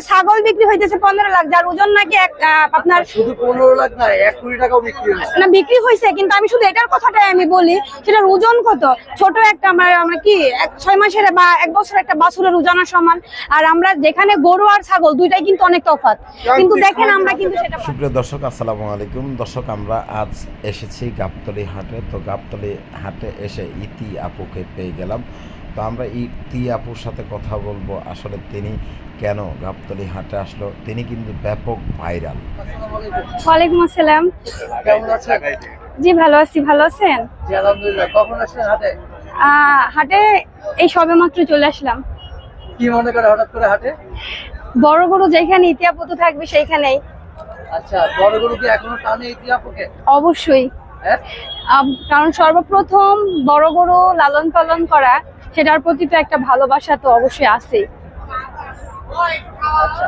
একটা ছাগল বিক্রি হইতেছে পনেরো লাখ যার ওজন নাকি আপনার শুধু পনেরো লাখ না এক কোটি টাকাও বিক্রি হয়েছে। না বিক্রি হয়েছে কিন্তু আমি শুধু এটার কথাটাই আমি বলি সেটার ওজন কত? ছোট একটা আমরা আমরা কি এক ছয় মাসের বা এক বছর একটা বাছুরের ওজনের সমান। আর আমরা যেখানে গরু আর ছাগল দুইটাই কিন্তু অনেক তফাৎ। কিন্তু দেখেন আমরা কিন্তু সেটা সুপ্রিয় দর্শক আসসালামু আলাইকুম। দর্শক আমরা আজ এসেছি গাবতলি হাটে। তো গাবতলি হাটে এসে ইতি আপুকে পেয়ে গেলাম। তো আমরা ইতি আপুর সাথে কথা বলব। আসলে তিনি কেন গাবতলি হাটে আসলো? তিনি কিন্তু ব্যাপক ভাইরাল। ওয়ালাইকুম আসসালাম। জি ভালো আছি। ভালো আছেন? জি আলহামদুলিল্লাহ। কখন আসলেন হাটে? হাটে এই সবে মাত্র চলে আসলাম। কি মনে করে হঠাৎ করে হাটে? বড় গরু যেখানে ইতিহাপত থাকবে সেইখানেই। আচ্ছা বড় গরু কি এখনও টানে ইতিহাপকে অবশ্যই। হ্যাঁ? কারণ সর্বপ্রথম বড় গরু লালন পালন করা সেটার প্রতি তো একটা ভালোবাসা তো অবশ্যই আছে আচ্ছা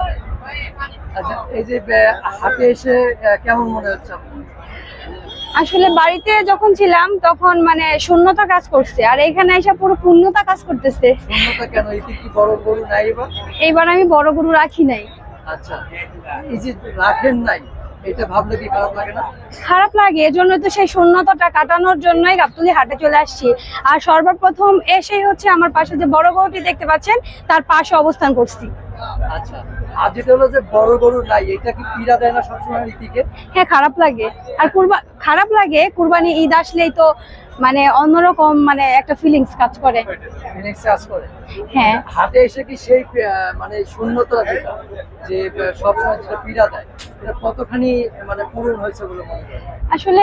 আচ্ছা এই যে আহ, এসে কেমন মনে হচ্ছে আসলে বাড়িতে যখন ছিলাম তখন মানে শূন্যতা কাজ করছে। আর এখানে এসে পুরো পূর্ণতা কাজ করতেছে। শূন্যতা কেন? কি বড় গরু নাই এবার? এইবার আমি বড় গরু রাখি নাই। আচ্ছা এই যে রাখেন নাই এটা ভাবলে কি খারাপ লাগে না? খারাপ লাগে এজন্য তো সেই শূন্যতাটা কাটানোর জন্যই গাবতলি হাটে চলে আসছি। আর সর্বপ্রথম এসেই হচ্ছে আমার পাশে যে বড় গরুটি দেখতে পাচ্ছেন তার পাশে অবস্থান করছি। আচ্ছা আর যেটা হলো যে বড় গরু নাই এটা কি পীড়া দেয় না সবসময় ইতিকে হ্যাঁ খারাপ লাগে। আর কুরবা খারাপ লাগে কুরবানি ঈদ আসলেই তো মানে অন্যরকম মানে একটা ফিলিংস কাজ করে। হ্যাঁ। হাটে এসে কি সেই মানে শূন্যতা যেটা যে সবসময় যেটা পীড়া দেয় এটা কতখানি মানে পূরণ হয়েছে বলে মনে করেন? আসলে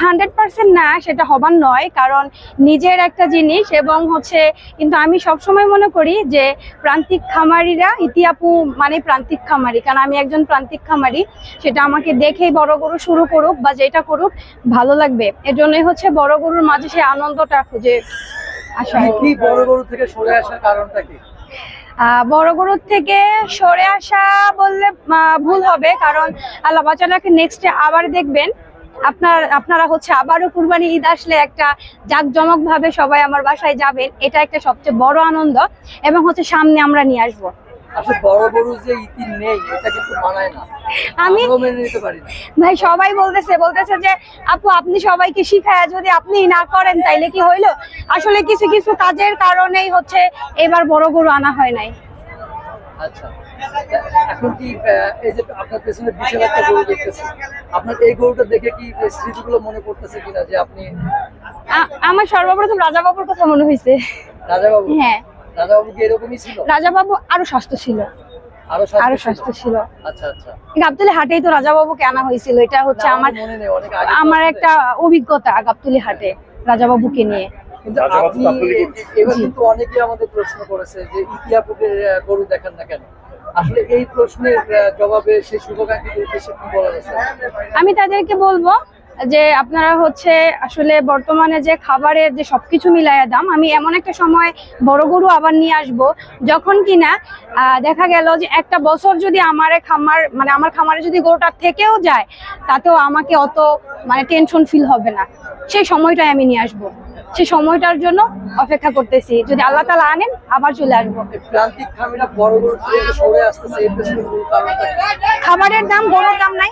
হান্ড্রেড পার্সেন্ট না সেটা হবার নয় কারণ নিজের একটা জিনিস এবং হচ্ছে কিন্তু আমি সবসময় মনে করি যে প্রান্তিক খামারিরা ইতিহাপু মানে প্রান্তিক খামারি কারণ আমি একজন প্রান্তিক খামারি সেটা আমাকে দেখেই বড় গরু শুরু করুক বা যেটা করুক ভালো লাগবে। এর জন্যই হচ্ছে বড় গরুর মাঝে সেই আনন্দটা খুঁজে আসা কি- কি বড় গরু থেকে সরে আসার কারণটা কি? আহ, বড় গরুর থেকে সরে আসা বললে ভুল হবে কারণ আল্লাহ বাচ্চাটাকে নেক্সটে আবার দেখবেন। আপনার আপনারা হচ্ছে আবারও কুরবানি ঈদ আসলে একটা জাঁকজমক ভাবে সবাই আমার বাসায় যাবেন এটা একটা সবচেয়ে বড় আনন্দ। এবং হচ্ছে সামনে আমরা নিয়ে আসব। আসলে বড় গরু যে ইতি নেই এটা কিন্তু মানায় না। আমি নিতে পারি ভাই সবাই বলতেছে বলতেছে যে আপু আপনি সবাইকে শিখায় যদি আপনি না করেন তাইলে কি হইল? আসলে কিছু কিছু কাজের কারণেই হচ্ছে এবার বড় গরু আনা হয় নাই। আচ্ছা। এখন কি এই যে আপনার পেছনে বিশাল একটা গরু দেখতেছি। আপনার এই গরুটা দেখে কি স্মৃতিগুলো মনে পড়তেছে কিনা যে আপনি আমার সর্বপ্রথম রাজা বাবুর কথা মনে হয়েছে রাজাবাবু? হ্যাঁ। রাজাবাবু কি এরকমই ছিল? রাজা বাবু আরও স্বাস্থ্য ছিল। আরও স্বাস্থ্য ছিল? আচ্ছা আচ্ছা। গাবতলি হাটেই তো রাজা বাবুকে আনা হয়েছিল। এটা হচ্ছে আমার একটা অভিজ্ঞতা গাবতলি হাটে রাজা বাবুকে নিয়ে। কিন্তু এবার কিন্তু অনেকেই আমাদের প্রশ্ন করেছে যে গরু দেখেন না কেন? আসলে এই প্রশ্নের জবাবে সেই শুভাকাঙ্ক্ষীদের উদ্দেশ্যে কি বলা যাচ্ছে আমি তাদেরকে বলব যে আপনারা হচ্ছে আসলে বর্তমানে যে খাবারের যে সবকিছু মিলায়া দাম আমি এমন একটা সময় বড় গরু আবার নিয়ে আসব যখন কিনা দেখা গেল যে একটা বছর যদি আমার খামার মানে আমার খামারে যদি গরুটা থেকেও যায় তাতেও আমাকে অত মানে টেনশন ফিল হবে না। সেই সময়টাই আমি নিয়ে আসব। সেই সময়টার জন্য অপেক্ষা করতেছি। যদি আল্লাহ তালা আনেন আবার চলে আসব? খাবারের দাম গরুর দাম নাই।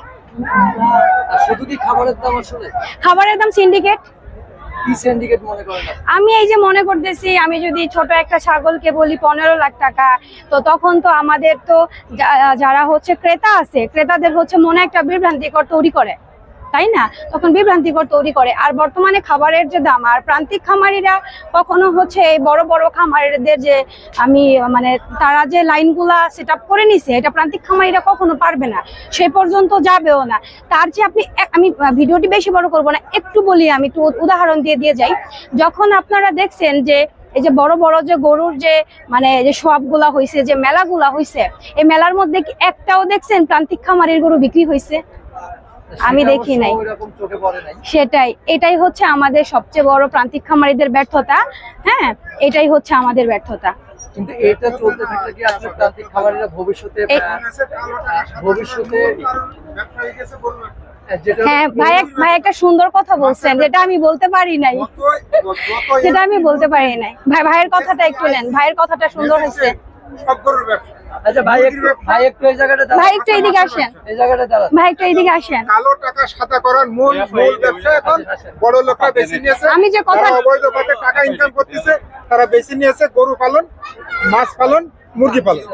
শুধু কি খাবারের দাম আসলে খাবারের দাম সিন্ডিকেট? আমি এই যে মনে করতেছি আমি যদি ছোট একটা ছাগলকে বলি পনেরো লাখ টাকা তো তখন তো আমাদের তো যারা হচ্ছে ক্রেতা আছে ক্রেতাদের হচ্ছে মনে একটা বিভ্রান্তিকর তৈরি করে। তাই না? তখন বিভ্রান্তিকর তৈরি করে। আর বর্তমানে খাবারের যে দাম, আর প্রান্তিক খামারিরা কখনো হচ্ছে এই বড় বড় খামারিদের যে আমি মানে তারা যে লাইনগুলা সেট আপ করে নিছে, এটা প্রান্তিক খামারিরা কখনো পারবে না। সে পর্যন্ত যাবেও না। তার যে আপনি আমি ভিডিওটি বেশি বড় করব না, একটু বলি আমি, একটু উদাহরণ দিয়ে দিয়ে যাই। যখন আপনারা দেখছেন যে এই যে বড় বড় যে গরুর যে মানে যে সবগুলা হয়েছে যে মেলাগুলা হয়েছে এই মেলার মধ্যে কি একটাও দেখছেন প্রান্তিক খামারের গরু বিক্রি হয়েছে আমি দেখি নাই। ওইরকম চোখে পড়ে নাই। সেটাই এটাই হচ্ছে আমাদের সবচেয়ে বড় প্রান্তিক খামারিদের ব্যর্থতা হ্যাঁ? এটাই হচ্ছে আমাদের ব্যর্থতা। কিন্তু এটা চলতে থাকলে কি আসলে প্রান্তিক খামারিরা ভবিষ্যতে ভবিষ্যতে হ্যাঁ ভাই এক- ভাই একটা সুন্দর কথা বলছেন যেটা আমি বলতে পারি নাই। যেটা আমি বলতে পারি নাই। ভাই ভাইয়ের কথাটা একটু নেন ভাইয়ের কথাটা সুন্দর হয়েছে। আচ্ছা ভাই একটু ভাই একটু এই জায়গাটা ভাই একটু এইদিকে আসেন। এই জায়গাটা দাঁড়ান। ভাই একটু এইদিকে আসেন। কালো টাকা সাদা করার মূল মূল ব্যবসা এখন বড় লোকরা বেশি নিয়েছে আমি যে কথা- অবৈধ পথে টাকা ইনকাম করতেছে তারা বেশি নিয়েছে গরু পালন মাছ পালন মুরগি পালন।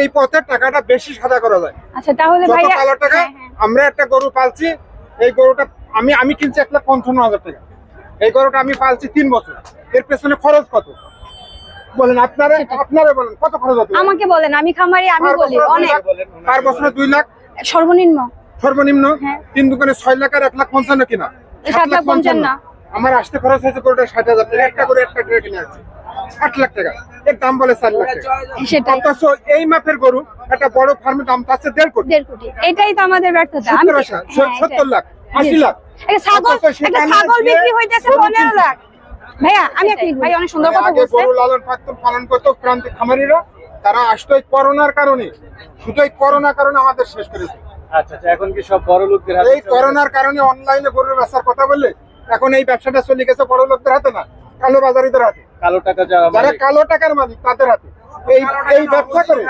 এই পথে টাকাটা বেশি সাদা করা যায়। আচ্ছা তাহলে কালো টাকা হ্যাঁ, হ্যাঁ। আমরা একটা গরু পালছি এই গরুটা আমি আমি কিনছি এক লাখ পঞ্চান্ন হাজার টাকা। এই গরুটা আমি পালছি তিন বছর। এর পেছনে খরচ কত? বলেন আপনারা আপনারা বলেন কত খরচ হতো আমাকে বলেন আমি খামারি আমি বলি অনেক। পার বছরে দুই লাখ? সর্বনিম্ন। সর্বনিম্ন? হ্যাঁ। তিন দোকানে ছয় লাখ আর এক লাখ পঞ্চান্ন কিনা? সাত লাখ পঞ্চান্ন। আমার আসতে খরচ হয়েছে গরুটা ষাট হাজার টাকা। একটা করে একটা করে কিনে আছে ষাট লাখ টাকা। এর দাম বলে চার লাখ টাকা। অথচ এই মাপের গরু একটা বড় ফার্মের দাম আছে দেড় কোটি। দেড় কোটি। এটাই তো আমাদের ব্যর্থতা। সত্তর হ্যাঁ। লাখ আশি। লাখ। ছাগল বিক্রি হইতেছে পনেরো। লাখ। ভাইয়া আমি এক মিনিট ভাই অনেক সুন্দর কথা গরু লালন পালন পালন করতো প্রান্তিক খামারিরা। তারা আসতো এই করোনার কারণে। শুধু এই করোনার কারণে আমাদের শেষ করেছে। আচ্ছা আচ্ছা এখন কি সব বড় লোকদের হাতে এই করোনার কারণে অনলাইনে গরুর ব্যবসার কথা বললে এখন এই ব্যবসাটা চলে গেছে বড় লোকদের হাতে না কালো বাজারিদের হাতে। কালো টাকা যারা যারা কালো টাকার মালিক তাদের হাতে। এই এই ব্যবসা করে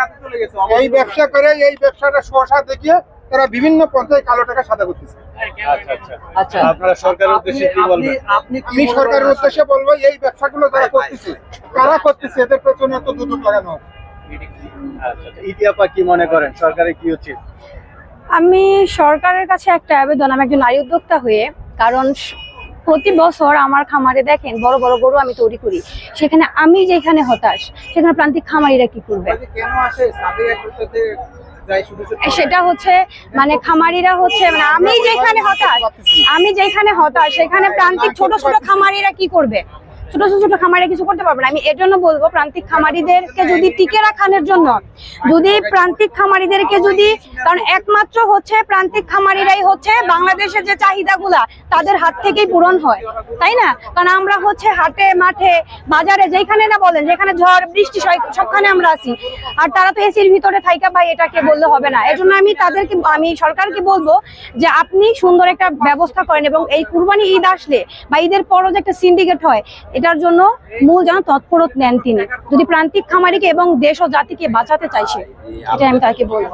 এই ব্যবসা করে এই ব্যবসাটা শোষা দেখিয়ে তারা বিভিন্ন পন্থায় কালো টাকা সাদা করতেছে। আচ্ছা আচ্ছা। আচ্ছা। আপনারা সরকারের উদ্দেশ্যে কি বলবেন? আপনি আমি সরকারের উদ্দেশ্যে বলব এই ব্যবসাগুলো যারা করতেছে কারা করতেছে এদের পেছনে এত দুদক লাগানো। আচ্ছা। ইতিহাপা কি মনে করেন? সরকারের কি উচিত? আমি সরকারের কাছে একটা আবেদন আমি একজন নারী উদ্যোক্তা হয়ে কারণ প্রতি বছর আমার খামারে দেখেন বড় বড় গরু আমি তৈরি করি। সেখানে আমি যেখানে হতাশ সেখানে প্রান্তিক খামারিরা কি করবে? সেটা হচ্ছে মানে খামারিরা হচ্ছে মানে আমি যেখানে হতাশ আমি যেখানে হতাশ সেখানে প্রান্তিক ছোট ছোট খামারিরা কি করবে? ছোট ছোট খামারিরা কিছু করতে পারবে না। আমি এর জন্য বলব, প্রান্তিক খামারিদেরকে যদি টিকে রাখানোর জন্য, যদি প্রান্তিক খামারিদেরকে যদি, কারণ একমাত্র হচ্ছে প্রান্তিক খামারিরাই হচ্ছে বাংলাদেশের যে চাহিদাগুলা তাদের হাত থেকেই পূরণ হয়, তাই না? কারণ আমরা হচ্ছে হাটে, মাঠে, বাজারে যেখানে না বলেন, যেখানে ঝড়, বৃষ্টি সবখানে আমরা আছি। আর তারা তো এসির ভিতরে থাইকা ভাই, এটাকে বললে হবে না। এজন্য আমি তাদেরকে, আমি সরকারকে বলব যে আপনি সুন্দর একটা ব্যবস্থা করেন এবং এই কুরবানি ঈদ আসলে বা ঈদের পরও যে একটা সিন্ডিকেট হয় এটার জন্য মূল যেন তৎপরত নেন তিনি। যদি প্রান্তিক খামারিকে এবং দেশ ও জাতিকে বাঁচাতে চাইছে এটা আমি তাকে বলব।